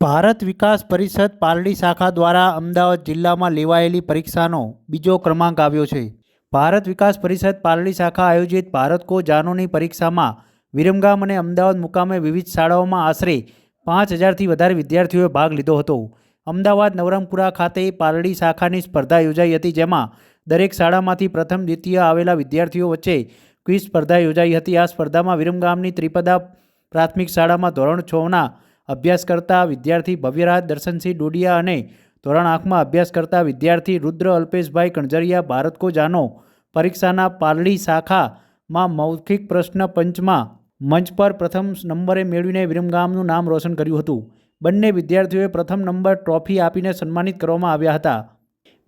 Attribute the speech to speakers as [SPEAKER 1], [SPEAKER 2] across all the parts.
[SPEAKER 1] ભારત વિકાસ પરિષદ પારડી શાખા દ્વારા અમદાવાદ જિલ્લામાં લેવાયેલી પરીક્ષાનો બીજો ક્રમાંક આવ્યો છે. ભારત વિકાસ પરિષદ પારડી શાખા આયોજિત ભારત કો જાનોની પરીક્ષામાં વિરમગામ અને અમદાવાદ મુકામે વિવિધ શાળાઓમાં આશરે પાંચ હજારથી વધારે વિદ્યાર્થીઓએ ભાગ લીધો હતો. અમદાવાદ નવરંગપુરા ખાતે પાલડી શાખાની સ્પર્ધા યોજાઈ હતી, જેમાં દરેક શાળામાંથી પ્રથમ, દ્વિતીય આવેલા વિદ્યાર્થીઓ વચ્ચે ક્વિઝ સ્પર્ધા યોજાઈ હતી. આ સ્પર્ધામાં વિરમગામની ત્રિપદા પ્રાથમિક શાળામાં ધોરણ છના અભ્યાસ કરતા વિદ્યાર્થી ભવ્યરાજ દર્શનસિંહ ડોડિયા અને ધોરણ આઠમાં અભ્યાસ કરતા વિદ્યાર્થી રુદ્ર અલ્પેશભાઈ કણઝરિયા ભારતકો જાનો પરીક્ષાના પારડી શાખામાં મૌખિક પ્રશ્ન પંચમાં મંચ પર પ્રથમ નંબરે મેળવીને વિરમગામનું નામ રોશન કર્યું હતું. બંને વિદ્યાર્થીઓએ પ્રથમ નંબર ટ્રોફી આપીને સન્માનિત કરવામાં આવ્યા હતા.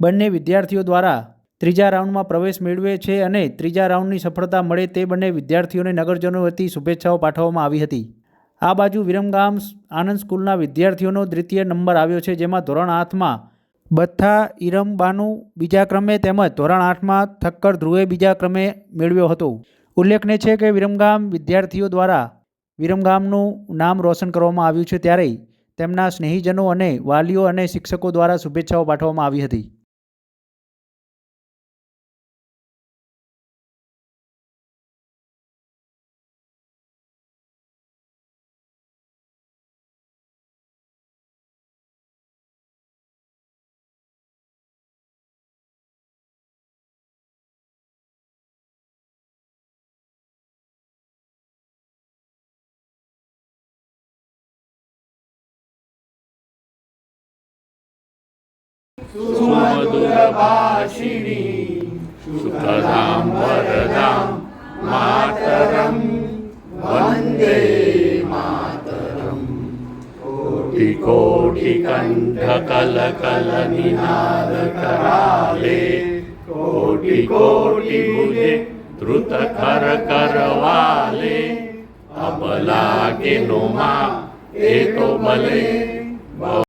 [SPEAKER 1] બંને વિદ્યાર્થીઓ દ્વારા ત્રીજા રાઉન્ડમાં પ્રવેશ મેળવે છે અને ત્રીજા રાઉન્ડની સફળતા મળે તે બંને વિદ્યાર્થીઓને નગરજનો વતી શુભેચ્છાઓ પાઠવવામાં આવી હતી. આ બાજુ વિરમગામ આનંદ સ્કૂલના વિદ્યાર્થીઓનો દ્વિતીય નંબર આવ્યો છે, જેમાં ધોરણ આઠમાં બથ્થા ઈરમબાનુ બીજા ક્રમે તેમજ ધોરણ આઠમાં થક્કર ધ્રુવે બીજા ક્રમે મેળવ્યો હતો. ઉલ્લેખનીય છે કે વિરમગામ વિદ્યાર્થીઓ દ્વારા વિરમગામનું નામ રોશન કરવામાં આવ્યું છે, ત્યારે તેમના સ્નેહીજનો અને વાલીઓ અને શિક્ષકો દ્વારા શુભેચ્છાઓ પાઠવવામાં આવી હતી.
[SPEAKER 2] सुमधुरभाषिणी। वन्दे वरदां मातरं वन्दे कण्ठ कोटिकोटिकण्ठकलकलनिनादकराले। कोटिकोटिभुजे कोटि धृत कर कर वाले अमलाके एको मले